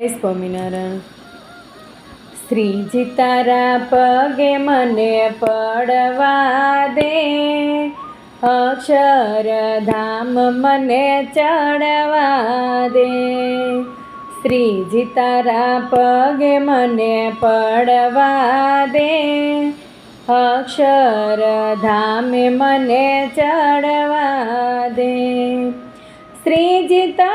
સ્વામિનારાયણ. શ્રીજી તારા પગે મને પડવા દે. અક્ષરધામ મને ચડવા દે. શ્રીજી તારા પગે મને પડવા દે. અક્ષરધામે મને ચડવા દે. શ્રીજી તારી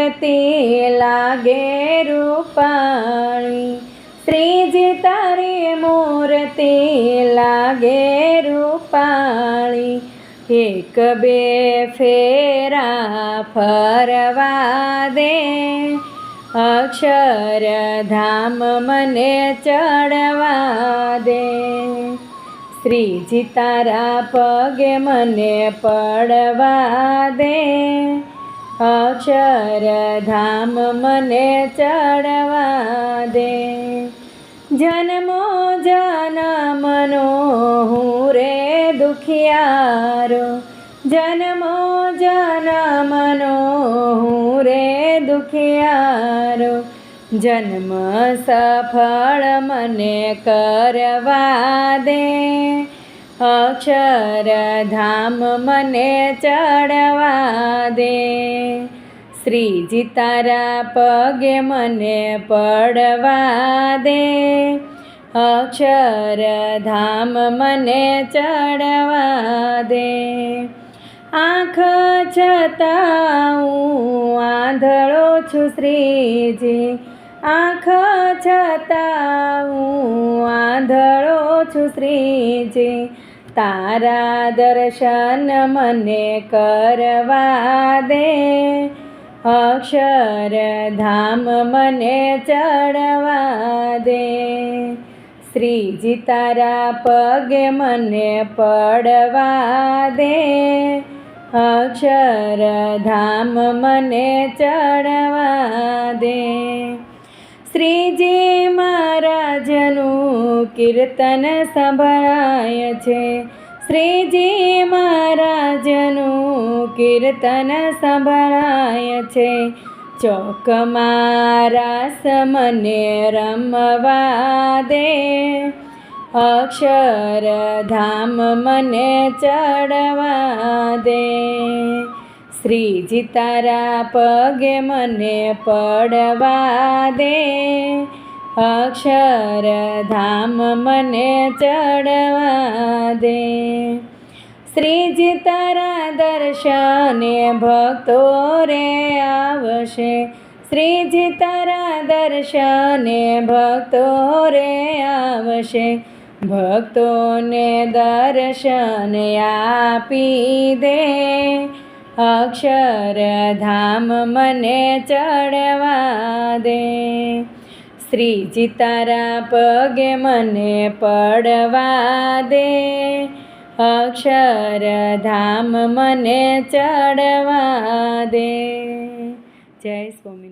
મૂર્તિ લાગે રૂપાણી. શ્રીજી તારી મૂર્તિ લાગે રૂપાણી. એક બે ફેરા ફરવા દે. અક્ષરધામ મને ચડવા દે. શ્રીજી તારા પગે મને પડવા દે. અક્ષરધામ મને ચડવા દે. જન્મો જનમનો હું રે દુખિયારો. જન્મો જનમનો હું રે દુખિયારો. જન્મ સફળ મને કરવા દે. અક્ષરધામ મને ચડવા દે. શ્રીજી તારા પગે મને પડવા દે. અક્ષરધામ મને ચડવા દે. આંખ છતાં હું આંધળો છું શ્રીજી. આંખ છતાં આંધળો છું શ્રીજી. તારા દર્શન મને કરવા દે. અક્ષરધામ મને ચડવા દે. શ્રીજી તારા પગે મને પડવા દે. અક્ષરધામ મને ચડવા દે. શ્રીજી મહારાજનું કીર્તન સંભળાય છે. શ્રીજી મહારાજનું કીર્તન સંભળાય છે. ચોકમાં રાસ મને રમવા દે. અક્ષરધામ મને ચડવા દે. શ્રીજી તારા પગે મને પડવા દે. અક્ષરધામ મને ચડવા દે. શ્રીજી તારા દર્શને ભક્તો રે આવશે. શ્રીજી તારા દર્શને ભક્તો રે આવશે. ભક્તોને દર્શન આપી દે. અક્ષરધામ મને ચડવા દે. શ્રીજી જીતારા પગે મને પડવા દે. અક્ષરધામ મને ચડવા દે. જય સ્વામી